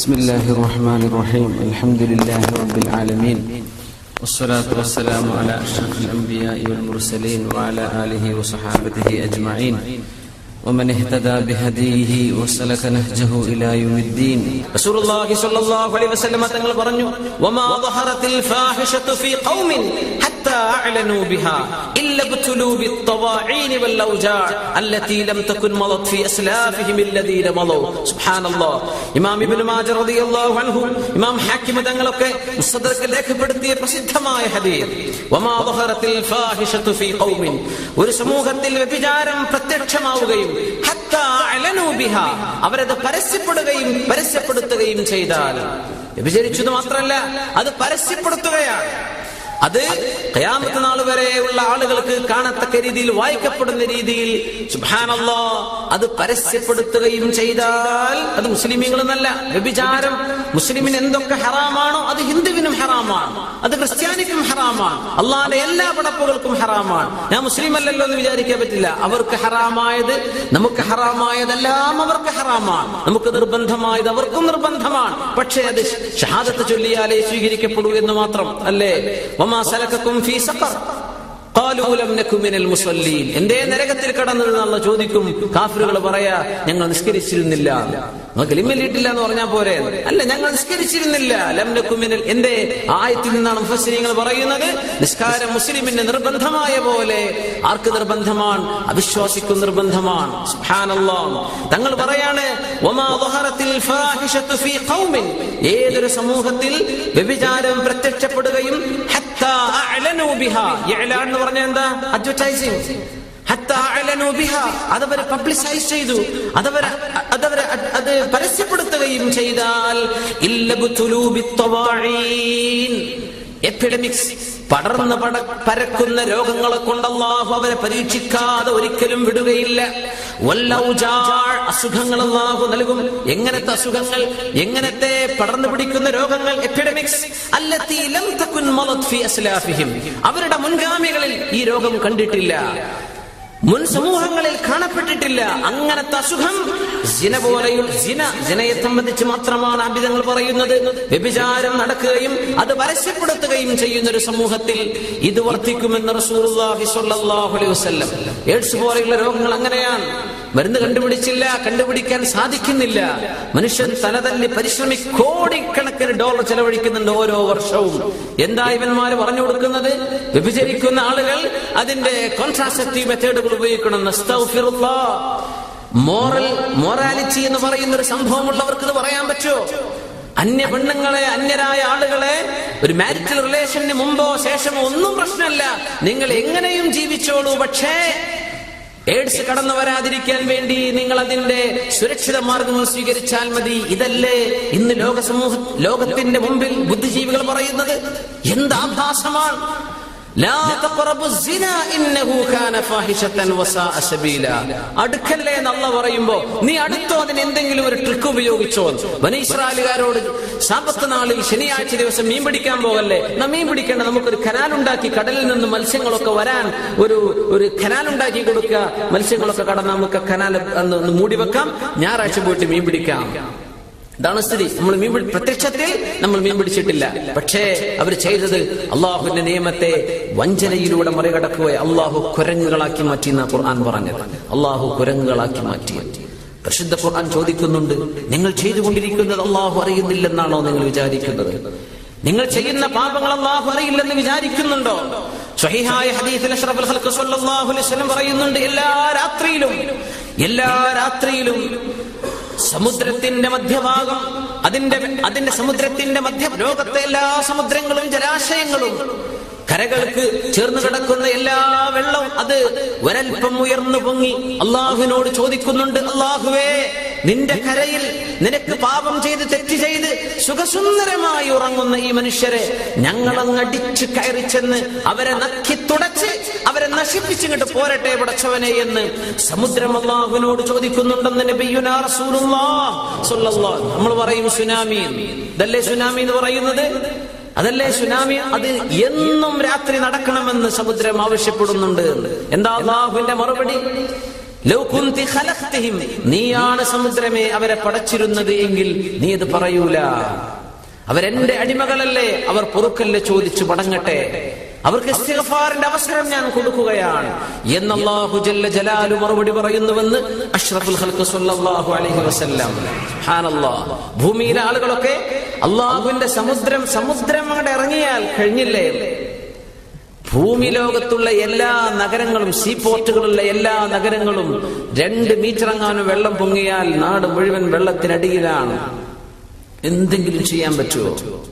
بسم الله الرحمن الرحيم. الحمد لله رب العالمين. والصلاة والسلام على أشرف الأنبياء والمرسلين وعلى آله وصحابته أجمعين. ومن اهتدى بهديه وسلك نهجه إلى يوم الدين റസൂലുള്ളാഹി സ്വല്ലല്ലാഹു അലൈഹി വസല്ലമ തങ്ങൾ പറഞ്ഞു വമാ ളഹറത്തിൽ ഫാഹിഷത്തു ഫീ ഖൗമിൻ ഹത്താ അഅലനൂ ബിഹാ ഇല്ല ബതുലൂ ബിത്തവാഈൻ വൽ ഔജാ അല്ലതി ലം തകുൻ മളത് ഫീ അസ്ലാഫിഹിം അല്ലദീന മളൂ സുബ്ഹാനല്ലാഹ് ഇമാം ഇബ്നു മാജ റളിയല്ലാഹു അൻഹു ഇമാം ഹാക്കിം തങ്ങളൊക്കെ മുസ്തദറക്കിൽ രേഖപ്പെടുത്തിയ പ്രസിദ്ധമായ ഹദീസ് വമാ ളഹറത്തിൽ ഫാഹിഷത്തു ഫീ ഖൗമിൻ ഒരു സമൂഹത്തിൽ വ്യഭിചാരം പ്രത്യക്ഷമാവുകയും ഹത്താ അഅലനൂ ബിഹാ അവരത് പരസ്യപ്പെടുകയും പരസ്യപ്പെടുത്തുകയും ചെയ്താൽ. വ്യഭിചരിച്ചത് മാത്രമല്ല അത് പരസ്യപ്പെടുത്തുകയാണ്. അത് കയാമത്ത് നാൾ വരെയുള്ള ആളുകൾക്ക് കാണത്തക്ക രീതിയിൽ വായിക്കപ്പെടുന്ന രീതിയിൽ സുബ്ഹാനല്ലാ അത് പരസ്യപ്പെടുത്തുകയും ചെയ്താൽ അത് മുസ്ലിമീങ്ങളെന്നല്ല വ്യഭിചാരം. മുസ്ലിമിന് എന്തൊക്കെ ഹറാമാണോ അത് ഹിന്ദുവിനും ഹറാമാണ് അത് ക്രിസ്ത്യാനിക്കും ഹറാമാണ് അള്ളാന്റെ എല്ലാ പടപ്പുകൾക്കും ഹറാമാണ്. ഞാൻ മുസ്ലിം അല്ലല്ലോ എന്ന് വിചാരിക്കാൻ പറ്റില്ല. അവർക്ക് ഹറാമായത് നമുക്ക് ഹറാമായതെല്ലാം അവർക്ക് ഹറാമാണ്. നമുക്ക് നിർബന്ധമായത് അവർക്കും നിർബന്ധമാണ്. പക്ഷേ അത് ഷഹാദത്ത് ചൊല്ലിയാലേ സ്വീകരിക്കപ്പെടൂ എന്ന് മാത്രം അല്ലേ? വമാ സലക്കക്കും ഫീ സഖർ എന്തേ നരകത്തിൽ കടന്നത് എന്നുള്ള ചോദിക്കും. കാഫിറുകൾ പറയാ ഞങ്ങൾ നിസ്കരിച്ചിരുന്നില്ല. നിങ്ങൾക്ക് ലിമ്മില്ലിട്ടില്ല എന്ന് പറഞ്ഞാൽ പോരെ. അല്ല ഞങ്ങൾ നിസ്കരിച്ചിരുന്നില്ല. ലം എന്റെ ആയത്തിൽ നിന്നാണ് മുഫസ്സിരിങ്ങൾ പറയുന്നത്. നിസ്കാരം മുസ്ലിമിന്റെ നിർബന്ധമായ പോലെ. ആർക്ക് നിർബന്ധമാണ്? അവിശ്വാസിക്കും നിർബന്ധമാണ്. തങ്ങൾ പറയാണ് ഏതൊരു സമൂഹത്തിൽ വ്യഭിചാരം പ്രത്യക്ഷപ്പെടുകയും പറഞ്ഞാൽ എന്താ? അഡ്വർടൈസിങ് അതവരെ പബ്ലിസൈസ് ചെയ്തു. അതവരെ അതവരെ അത് പരസ്യപ്പെടുത്തുകയും ചെയ്താൽ എപ്പിഡമിക്സ് പടർന്ന് പട പരക്കുന്ന രോഗങ്ങളെ കൊണ്ട് അള്ളാഹു അവരെ പരീക്ഷിക്കാതെ ഒരിക്കലും വിടുകയില്ല. അസുഖങ്ങൾ അള്ളാഹു നൽകും. എങ്ങനത്തെ അസുഖങ്ങൾ എങ്ങനത്തെ പടർന്നു പിടിക്കുന്ന രോഗങ്ങൾ എപ്പിഡമിക്സ് അവരുടെ മുൻഗാമികളിൽ ഈ രോഗം കണ്ടിട്ടില്ല. മുൻ സമൂഹങ്ങളിൽ കാണപ്പെട്ടിട്ടില്ല. അങ്ങനത്തെ അസുഖം ജിന പോലെയുള്ള ജിന ജിനയെ സംബന്ധിച്ച് മാത്രമാണ് അഭിതങ്ങൾ പറയുന്നത്. വ്യഭിചാരം നടക്കുകയും അത് പരസ്യപ്പെടുത്തുകയും ചെയ്യുന്ന ഒരു സമൂഹത്തിൽ ഇത് വർദ്ധിക്കുമെന്ന് റസൂർ അലൈഹി വസല്ലം. എയ്ഡ്സ് പോലെയുള്ള രോഗങ്ങൾ അങ്ങനെയാണ്. മരുന്ന് കണ്ടുപിടിച്ചില്ല കണ്ടുപിടിക്കാൻ സാധിക്കുന്നില്ല. മനുഷ്യൻ തലതല്ലി പരിശ്രമി കോടിക്കണക്കിന് ഡോളർ ചെലവഴിക്കുന്നുണ്ട് ഓരോ വർഷവും. എന്താ ഇവന്മാര് പറഞ്ഞു കൊടുക്കുന്നത്? വ്യഭിചരിക്കുന്ന ആളുകൾ അതിന്റെ കോൺട്രാസെപ്റ്റീവ് മെത്തേഡുകൾ ഉപയോഗിക്കണം. മോറൽ മോറാലിറ്റി എന്ന് പറയുന്ന ഒരു സംഭവമുള്ളവർക്ക് ഇത് പറയാൻ പറ്റുമോ? അന്യ പെണ്ണുങ്ങളെ അന്യരായ ആളുകളെ ഒരു മാരിറ്റൽ റിലേഷന് മുമ്പോ ശേഷമോ ഒന്നും പ്രശ്നമല്ല. നിങ്ങൾ എങ്ങനെയും ജീവിച്ചോളൂ. പക്ഷേ എയ്ഡ്സ് കടന്നു വരാതിരിക്കാൻ വേണ്ടി നിങ്ങൾ അതിന്റെ സുരക്ഷിത മാർഗങ്ങൾ സ്വീകരിച്ചാൽ മതി. ഇതല്ലേ ഇന്ന് ലോക സമൂഹ ലോകത്തിന്റെ മുമ്പിൽ ബുദ്ധിജീവികൾ പറയുന്നത്? എന്ത് ആഭാസമാണ്. അടുക്കല്ലേ എന്ന് പറയുമ്പോ നീ അടുത്തോ അതിന് എന്തെങ്കിലും ഒരു ട്രിക്ക് ഉപയോഗിച്ചോ ബനി ഇസ്രായേലുകാരോട് സാപത്ത് നാളിൽ ശനിയാഴ്ച ദിവസം മീൻ പിടിക്കാൻ പോകല്ലേ? നാ മീൻ പിടിക്കേണ്ട നമുക്കൊരു കനാൽ ഉണ്ടാക്കി കടലിൽ നിന്ന് മത്സ്യങ്ങളൊക്കെ വരാൻ ഒരു ഒരു കനാൽ ഉണ്ടാക്കി കൊടുക്കുക മത്സ്യങ്ങളൊക്കെ കടന്ന് നമുക്ക് കനാൽ മൂടി വെക്കാം. ഞായറാഴ്ച പോയിട്ട് മീൻ പിടിക്കാം. ഇതാണ് സ്ഥിതി. നമ്മൾ മീൻ പ്രത്യക്ഷത്തിൽ നമ്മൾ മീൻ പിടിച്ചിട്ടില്ല. പക്ഷേ അവർ ചെയ്തത് അള്ളാഹുവിന്റെ നിയമത്തെ വഞ്ചനയിലൂടെ മറികടക്കുക അള്ളാഹു കുരങ്ങുകളാക്കി മാറ്റി എന്നാ ഖുർആൻ പറഞ്ഞത്. അള്ളാഹു കുരങ്ങുകളാക്കി മാറ്റി. പ്രസിദ്ധ ഖുർആൻ ചോദിക്കുന്നുണ്ട് നിങ്ങൾ ചെയ്തുകൊണ്ടിരിക്കുന്നത് അള്ളാഹു അറിയുന്നില്ലെന്നാണോ നിങ്ങൾ വിചാരിക്കുന്നത്? നിങ്ങൾ ചെയ്യുന്ന പാപങ്ങൾ അള്ളാഹു അറിയില്ലെന്ന് വിചാരിക്കുന്നുണ്ടോ? ഹദീസിൽ ഖൽഖ് അലൈഹി വസല്ലം പറയുന്നുണ്ട് എല്ലാ രാത്രിയിലും എല്ലാ രാത്രിയിലും സമുദ്രത്തിന്റെ മധ്യഭാഗം അതിന്റെ അതിന്റെ സമുദ്രത്തിന്റെ മധ്യ ലോകത്തെ എല്ലാ സമുദ്രങ്ങളും ജലാശയങ്ങളും കരകൾക്ക് ചേർന്ന് കിടക്കുന്ന എല്ലാ വെള്ളവും അത് ഒരൽപ്പം ഉയർന്നു പൊങ്ങി. അള്ളാഹുവിനോട് ചോദിക്കുന്നുണ്ട് അള്ളാഹുവേ നിന്റെ കരയിൽ നിനക്ക് പാപം ചെയ്ത് തെറ്റ് ചെയ്ത് സുഖസുന്ദരമായി ഉറങ്ങുന്ന ഈ മനുഷ്യരെ ഞങ്ങളങ്ങ് അടിച്ചു കയറി ചെന്ന് അവരെ നക്കി തുടച്ച് അവരെ നശിപ്പിച്ചിങ്ങോട്ട് പോരട്ടെ പടച്ചവനെ എന്ന് സമുദ്രം ചോദിക്കുന്നുണ്ടെന്ന് നമ്മൾ പറയും സുനാമി. ഇതല്ലേ സുനാമി എന്ന് പറയുന്നത്? അതല്ലേ സുനാമി? അത് എന്നും രാത്രി നടക്കണമെന്ന് സമുദ്രം ആവശ്യപ്പെടുന്നുണ്ട്. എന്താ അള്ളാഹുവിന്റെ മറുപടി? നീയാണ് സമുദ്രമേ അവരെ പടച്ചിരുന്നത് എങ്കിൽ നീ ഇത് പറയൂല. അവരെന്റെ അടിമകളല്ലേ അവർ പൊറുക്കല്ലേ ചോദിച്ചു മടങ്ങട്ടെ. അവർക്ക് ഇസ്തിഗ്ഫാറിന്റെ അവസരം ഞാൻ കൊടുക്കുകയാണ്. എന്ന് അല്ലാഹു ജല്ല ജലാലു മറുപടി പറയുന്നുവെന്ന് അഷ്റഫുൽ ഖൽഖ് സ്വല്ലല്ലാഹു അലൈഹി വസല്ലം. സുബ്ഹാനല്ലാഹ് ഭൂമിയിലെ ആളുകളൊക്കെ അള്ളാഹുവിന്റെ സമുദ്രം സമുദ്രം അങ്ങോട്ട് ഇറങ്ങിയാൽ കഴിഞ്ഞില്ലേ? ഭൂമി ലോകത്തുള്ള എല്ലാ നഗരങ്ങളും സീ പോർട്ടുകളുള്ള എല്ലാ നഗരങ്ങളും രണ്ട് മീറ്റർ എങ്ങാനും വെള്ളം പൊങ്ങിയാൽ നാട് മുഴുവൻ വെള്ളത്തിനടിയിലാണ്. എന്തെങ്കിലും ചെയ്യാൻ പറ്റുമോ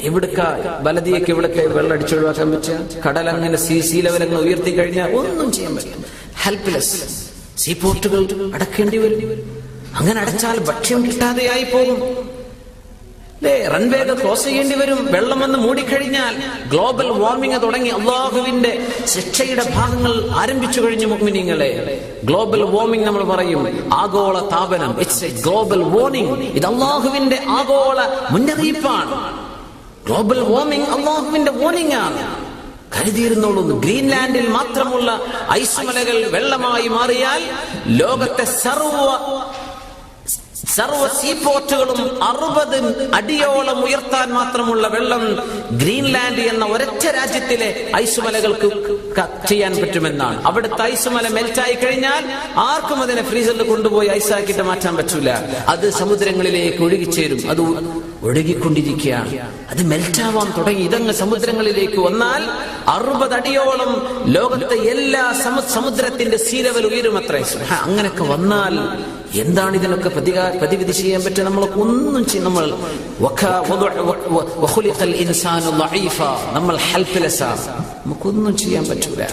എവിടക്ക ബലതിയൊക്കെ ഇവിടൊക്കെ വെള്ളം അടിച്ചൊഴിവാക്കാൻ പറ്റുക? കടൽ അങ്ങനെ സീ സീ ലെവൽ അങ്ങ് ഉയർത്തി കഴിഞ്ഞാൽ ഒന്നും ചെയ്യാൻ പറ്റില്ല. ഹെൽപ്ലെസ് സീ പോർട്ടുകൾ അടക്കേണ്ടി വരും. അങ്ങനെ അടച്ചാൽ ഭക്ഷ്യം കിട്ടാതെയായി പോകും. അല്ലേ റൺവേ ഒക്കെ ക്ലോസ് ചെയ്യേണ്ടി വരും. വെള്ളം വന്ന് മൂടിക്കഴിഞ്ഞാൽ ഗ്ലോബൽ വാർമിംഗ് തുടങ്ങി. അള്ളാഹുവിന്റെ ശിക്ഷയുടെ ഭാഗങ്ങൾ ആരംഭിച്ചു കഴിഞ്ഞു മുഗ്മിനിങ്ങളെ. ഗ്ലോബൽ വാർമിംഗ് നമ്മൾ പറയും. ആഗോള താപനം. ഇറ്റ്സ് എ ഗ്ലോബൽ വാർണിംഗ് ഇത് അള്ളാഹുവിന്റെ ആഗോള മുന്നറിയിപ്പാണ്. ഗ്ലോബൽ വാർമിംഗ് അള്ളാഹുവിന്റെ വാർണിംഗ് ആണ്. കരുതിയിരുന്നുള്ളൂ ഗ്രീൻലാൻഡിൽ മാത്രമുള്ള ഐസ്മലകൾ വെള്ളമായി മാറിയാൽ ലോകത്തെ സർവ സർവ സീപോർട്ടുകളും അറുപത് അടിയോളം ഉയർത്താൻ മാത്രമുള്ള വെള്ളം ഗ്രീൻലാൻഡ് എന്ന ഒരൊറ്റ രാജ്യത്തിലെ ഐസുമലകൾക്ക് ചെയ്യാൻ പറ്റുമെന്നാണ്. അവിടുത്തെ ഐസുമല മെൽറ്റായി കഴിഞ്ഞാൽ ആർക്കും അതിനെ ഫ്രീസറിൽ കൊണ്ടുപോയി ഐസാക്കിട്ട് മാറ്റാൻ പറ്റൂല. അത് സമുദ്രങ്ങളിലേക്ക് ഒഴുകിച്ചേരും. അത് ഒഴുകിക്കൊണ്ടിരിക്കുകയാണ്. അത് മെൽറ്റാവാൻ തുടങ്ങി. ഇതങ്ങ് സമുദ്രങ്ങളിലേക്ക് വന്നാൽ അറുപത് അടിയോളം ലോകത്തെ എല്ലാ സമു- സമുദ്രത്തിന്റെ സീ ലെവൽ ഉയരുമത്രേ സുബ്ഹാ, അങ്ങനെയൊക്കെ വന്നാൽ എന്താണ് ഇതിനൊക്കെ പ്രതികാ പ്രതിവിധി ചെയ്യാൻ പറ്റുക? നമ്മളൊക്കെ ഒന്നും ചെയ്യും നമ്മൾ. നമ്മൾ ഹെൽപ്ലെസ് ആണ് നമുക്കൊന്നും ചെയ്യാൻ പറ്റൂല.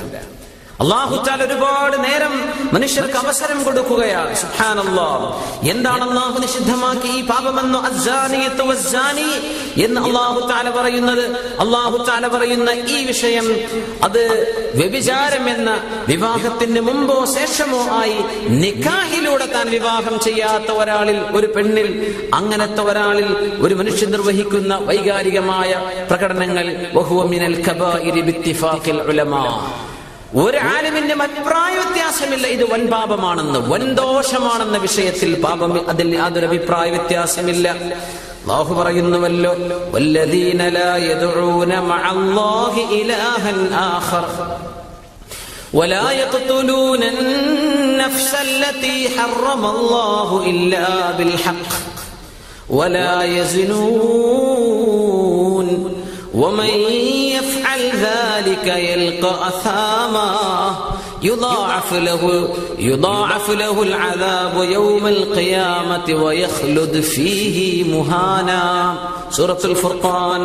അള്ളാഹു താല ഒരുപാട് നേരം മനുഷ്യർക്ക് അവസരം കൊടുക്കുകയാണ്. സുബ്ഹാനല്ലാഹ്. എന്താണ് അള്ളാഹു നിഷിദ്ധമാക്കി ഈ പാപമെന്ന്? എന്ന് അള്ളാഹു താല പറയുന്നത്. അള്ളാഹു താല പറയുന്ന ഈ വിഷയം അത് വ്യഭിചാരം എന്ന വിവാഹത്തിന് മുമ്പോ ശേഷമോ ആയി നിക്കാഹിലൂടെ താൻ വിവാഹം ചെയ്യാത്ത ഒരാളിൽ ഒരു പെണ്ണിൽ അങ്ങനത്തെ ഒരാളിൽ ഒരു മനുഷ്യൻ നിർവഹിക്കുന്ന വൈകാരികമായ പ്രകടനങ്ങൾ ബഹുവമിനൽ കബ ഇരി ഉലമാ. ഒരു ആലിമിന്റെ അഭിപ്രായ വ്യത്യാസമില്ല ഇത് വൻ പാപമാണെന്ന് വൻ ദോഷമാണെന്ന വിഷയത്തിൽ പാപം അതിൽ യാതൊരു അഭിപ്രായ വ്യത്യാസമില്ല അള്ളാഹു പറയുന്നുവല്ലോ വല്ലദീന ലാ യദ്ഊന മഅല്ലാഹി ഇലാഹൻ ആഖർ ولا يقتلون النفس التي حرم الله إلا بالحق ولا يزنون ذلك يلقى أثاما يضاعف له يضاعف له العذاب يوم القيامة ويخلد فيه مهانا سورة الفرقان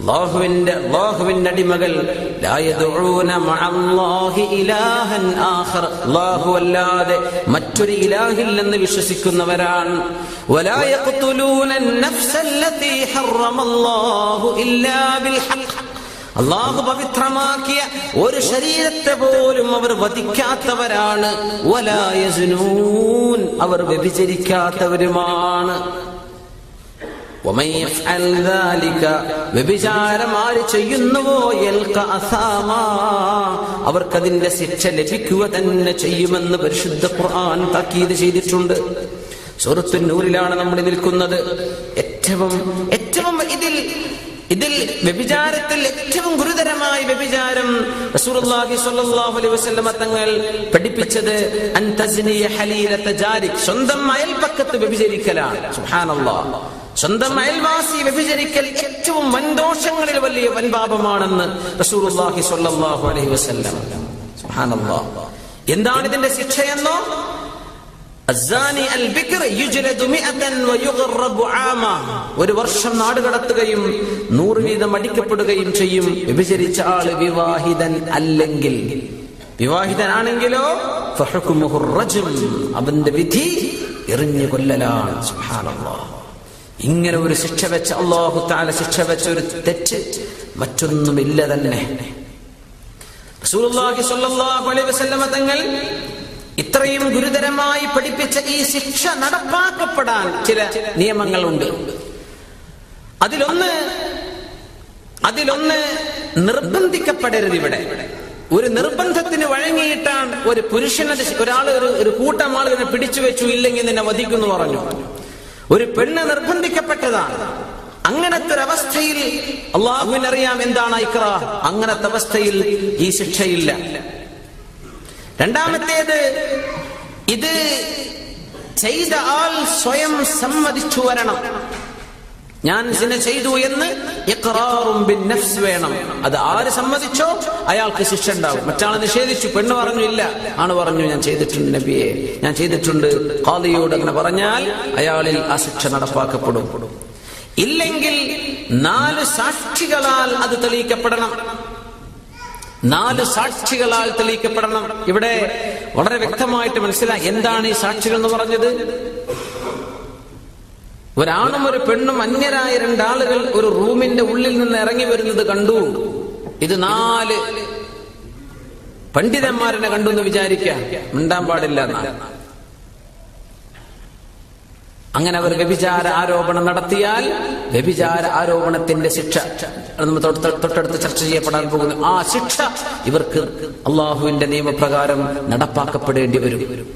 അള്ളാഹുവിന്റെ അള്ളാഹുവിന്റെ അടിമകൾ ലായദുഊന മഅല്ലാഹി ഇലാഹൻ ആഖർ അള്ളാഹു അല്ലാതെ മറ്റൊരു ഇലാഹില്ലെന്ന് വിശ്വസിക്കുന്നവരാണ് വലാ യഖ്തുലൂന النفس التي حرم الله إلا بالحق അള്ളാഹു പവിത്രമാക്കിയ ഒരു ശരീരത്തെ പോലും അവർ വധിക്കാത്തവരാണ്. അവർ വ്യഭിചരിക്കാത്തവരുമാണ്. അവർക്കതിന്റെ ശിക്ഷ ലഭിക്കുക തന്നെ ചെയ്യുമെന്ന് പരിശുദ്ധ ഖുർആൻ താക്കീത് ചെയ്തിട്ടുണ്ട്. സുഹൃത്തു നൂറിലാണ് നമ്മൾ നിൽക്കുന്നത്. ഏറ്റവും ഏറ്റവും ഇതിൽ ഇതിൽ വ്യഭിചാരത്തിൽ ഏറ്റവും ഗുരുതരമായ വ്യഭിചാരം തങ്ങൾ പഠിപ്പിച്ചത് സ്വന്തം അയൽപക്കത്ത് വ്യഭിചരിക്കലാണ്. സ്വന്തം അയൽവാസി വ്യഭിചരിക്കൽ ഏറ്റവും വൻദോഷങ്ങളിൽ വലിയ വൻപാപമാണെന്ന് അലൈഹി എന്താണ് ഇതിന്റെ ശിക്ഷയെന്നോ ഒരു വർഷം നാട് കടത്തുകയും നൂറ് വീതം അടിക്കപ്പെടുകയും ചെയ്യും. വിഭജിച്ച ആൾ വിവാഹിതൻ അല്ലെങ്കിൽ. വിവാഹിതനാണെങ്കിലോ. അവന്റെ വിധി എറിഞ്ഞു കൊല്ലലാണ്. ഇങ്ങനെ ഒരു ശിക്ഷ വെച്ച അള്ളാഹു താല ശിക്ഷ വെച്ച ഒരു തെറ്റ് മറ്റൊന്നുമില്ല തന്നെ. തങ്ങൾ ഇത്രയും ഗുരുതരമായി പഠിപ്പിച്ച ഈ ശിക്ഷ നടപ്പാക്കപ്പെടാൻ ചില നിയമങ്ങളുണ്ട്. അതിലൊന്ന് അതിലൊന്ന് നിർബന്ധിക്കപ്പെടരുത് ഇവിടെ. ഒരു നിർബന്ധത്തിന് വഴങ്ങിയിട്ടാണ് ഒരു പുരുഷനെ ഒരാൾ ഒരു ഒരു കൂട്ടം ആളുകളെ പിടിച്ചു വെച്ചു ഇല്ലെങ്കിൽ നിന്നെ വധിക്കുന്നു പറഞ്ഞു. ഒരു പെണ്ണ് നിർബന്ധിക്കപ്പെട്ടതാണ്. അങ്ങനത്തെ ഒരു അവസ്ഥയിൽ അള്ളാഹുവിനറിയാം എന്താണ് ഇക്ര അങ്ങനത്തെ അവസ്ഥയിൽ ഈ ശിക്ഷയില്ല. രണ്ടാമത്തേത് ഇത് ചെയ്ത ആൾ സ്വയം സമ്മതിച്ചു വരണം. ഞാൻ സിന ചെയ്തു എന്ന് വേണം. അത് ആര് സമ്മതിച്ചോ അയാൾക്ക് ശിക്ഷ ഉണ്ടാവും. മറ്റാളെ നിഷേധിച്ചു. പെണ്ണ് പറഞ്ഞു ഇല്ല ആണ് പറഞ്ഞു ഞാൻ ചെയ്തിട്ടുണ്ട് നബിയെ. ഞാൻ ചെയ്തിട്ടുണ്ട്. കാലിയോട് അങ്ങനെ പറഞ്ഞാൽ അയാളിൽ ആ ശിക്ഷ നടപ്പാക്കപ്പെടും. ഇല്ലെങ്കിൽ നാല് സാക്ഷികളാൽ അത് തെളിയിക്കപ്പെടണം. നാല് സാക്ഷികളാൽ തെളിയിക്കപ്പെടണം. ഇവിടെ വളരെ വ്യക്തമായിട്ട് മനസ്സിലായി എന്താണ് ഈ സാക്ഷികൾ എന്ന് പറഞ്ഞത്. ഒരാണും ഒരു പെണ്ണും അന്യരായ രണ്ടാളുകൾ ഒരു റൂമിന്റെ ഉള്ളിൽ നിന്ന് ഇറങ്ങി വരുന്നത് കണ്ടു. ഇത് നാല് പണ്ഡിതന്മാരനെ കണ്ടു എന്ന് വിചാരിക്കാം. മിണ്ടാൻ പാടില്ല എന്നാണ് അങ്ങനെ അവർ വ്യഭിചാര ആരോപണം നടത്തിയാൽ വ്യഭിചാര ആരോപണത്തിന്റെ ശിക്ഷ. നമ്മൾ തൊട്ടടുത്ത് ചർച്ച ചെയ്യപ്പെടാൻ പോകുന്നു. ആ ശിക്ഷ ഇവർക്ക് അള്ളാഹുവിന്റെ നിയമപ്രകാരം നടപ്പാക്കപ്പെടേണ്ടി വരും.